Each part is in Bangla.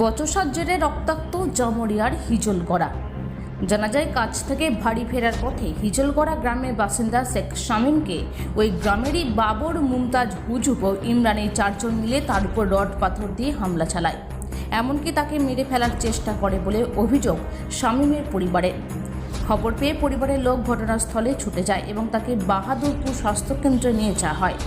বচসার জেরে রক্তাক্ত জামরিয়ার হিজলগড়া। জানা যায়, কাজ থেকে বাড়ি ফেরার পথে হিজলগড়া গ্রামের বাসিন্দা শেখ শামীমকে ওই গ্রামেরই বাবর মুমতাজ হুজুব ও ইমরানের চারজন মিলে তার উপর রড পাথর দিয়ে হামলা চালায়। এমনকি তাকে মেরে ফেলার চেষ্টা করে বলে অভিযোগ শামীমের পরিবারের খবর পেয়ে পরিবারের লোক ঘটনাস্থলে ছুটে যায় এবং তাকে বাহাদুরপুর স্বাস্থ্যকেন্দ্রে নিয়ে যাওয়া হয়।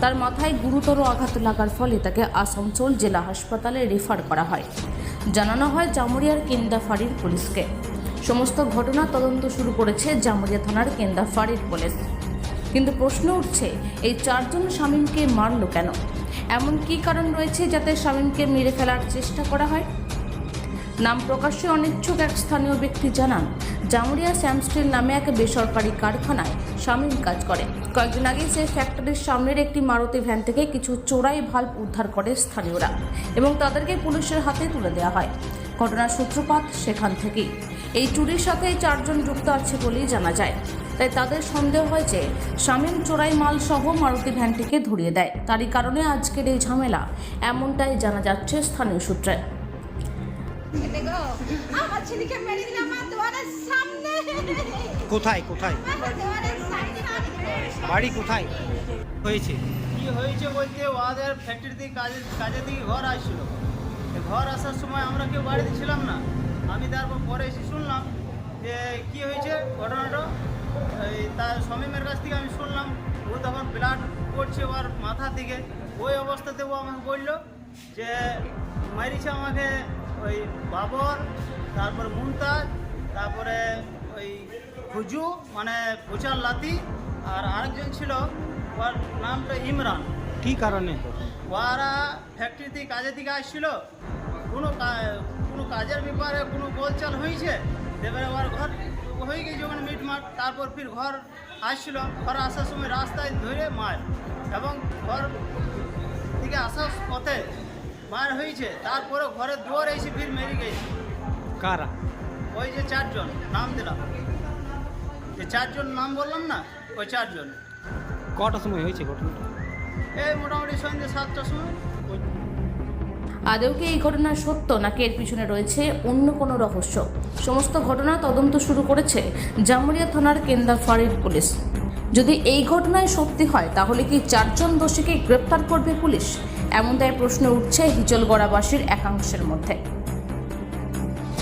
তার মাথায় গুরুতর আঘাত লাগার ফলে তাকে আসানসোল জেলা হাসপাতালে রেফার করা হয়। জানানো হয় জামুরিয়ার কেন্দাফাড়ির পুলিশকে। সমস্ত ঘটনা তদন্ত শুরু করেছে জামুরিয়া থানার কেন্দাফাড়ির পুলিশ। কিন্তু প্রশ্ন উঠছে, এই চারজন শামীমকে মারল কেন? এমন কী কারণ রয়েছে যাতে শামীমকে মেরে ফেলার চেষ্টা করা হয়? নাম প্রকাশ্যে অনিচ্ছুক এক স্থানীয় ব্যক্তি জানান, জামুরিয়া শ্যামস্টিল নামে এক বেসরকারি কারখানায় শামীম কাজ করে। কয়েকদিন আগে সেই ফ্যাক্টরির সামনের একটি মারুতি ভ্যান থেকে কিছু চোরাই ভাল্ব উদ্ধার করে স্থানীয়রা এবং তাদেরকে পুলিশের হাতে তুলে দেওয়া হয়। ঘটনার সূত্রপাত সেখান থেকেই। এই চুরির সাথে চারজন যুক্ত আছে বলেই জানা যায়। তাই তাদের সন্দেহ হয় যে শামীম চোরাই মাল সহ মারুতি ভ্যানটিকে ধরিয়ে দেয়। তারই কারণে আজকের এই ঝামেলা এমনটাই জানা যাচ্ছে স্থানীয় সূত্রে। দেখো আমার ছেলেকে মেরে দিল আমার দুয়ারের সামনে। কোথায় কোথায়? বাড়ি কোথায়? হয়েছে। কি হয়েছে বলতে ওদের ফ্যাক্টরিতে কাজে কাজের দিকে ঘর আসছিল। ঘর আসার সময় আমরা কেউ বাড়িতে ছিলাম না। আমি তারপর পরে এসে শুনলাম যে কি হয়েছে ঘটনাটা? তার সমীমের কাছ থেকে আমি শুনলাম ও তখন ব্লাড পড়ছে ওর মাথা থেকে। ওই অবস্থাতে ও আমাকে বলল যে মারিছে আমাকে ওই বাবর তারপর মুমতাজ তারপরে ওই হুজু মানে ফুচার লাতি আর আরেকজন ছিল ওর নামটা ইমরান। কি কারণে? ওরা ফ্যাক্টরি থেকে কাজের দিকে আসছিল। কোনো কোনো কাজের ব্যাপারে কোনো গোলচাল হয়েছে? এবারে ওর ঘর হয়ে গেছে ওখানে মিটমাট। তারপর ফির ঘর আসছিল। ঘর আসার সময় রাস্তায় ধরে মার। এবং ঘর থেকে আসার পথে মার হয়েছে তারপরে ঘরের দুয়ার এসে ফির মেরে গেছে। কারা? ওই যে চারজন নাম দিলাম। যে চারজন নাম বললাম না ওই চারজন। কটার সময় হয়েছে ঘটনাটা? এই মোটামুটি সন্ধ্যে সাতটার সময়। আদৌ কি এই ঘটনা সত্য নাকি এর পিছনে রয়েছে অন্য কোনো রহস্য? সমস্ত ঘটনা তদন্ত শুরু করেছে জামুরিয়া থানার কেন্দাফাড়ির পুলিশ। যদি এই ঘটনায় সত্যি হয় তাহলে কি চারজন দোষীকে গ্রেপ্তার করবে পুলিশ? এমনটাই প্রশ্ন উঠছে হিজলগড়াবাসীর একাংশের মধ্যে।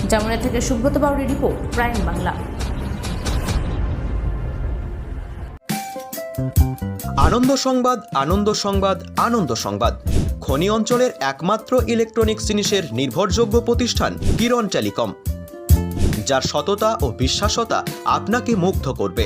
জামুরিয়া থেকে সুব্রত বাউরি রিপোর্ট, প্রাইম বাংলা। আনন্দ সংবাদ আনন্দ সংবাদ আনন্দ সংবাদ। খনি অঞ্চলের একমাত্র ইলেকট্রনিক্স জিনিসের নির্ভরযোগ্য প্রতিষ্ঠান কিরণ টেলিকম। যার সততা ও বিশ্বাসতা আপনাকে মুগ্ধ করবে।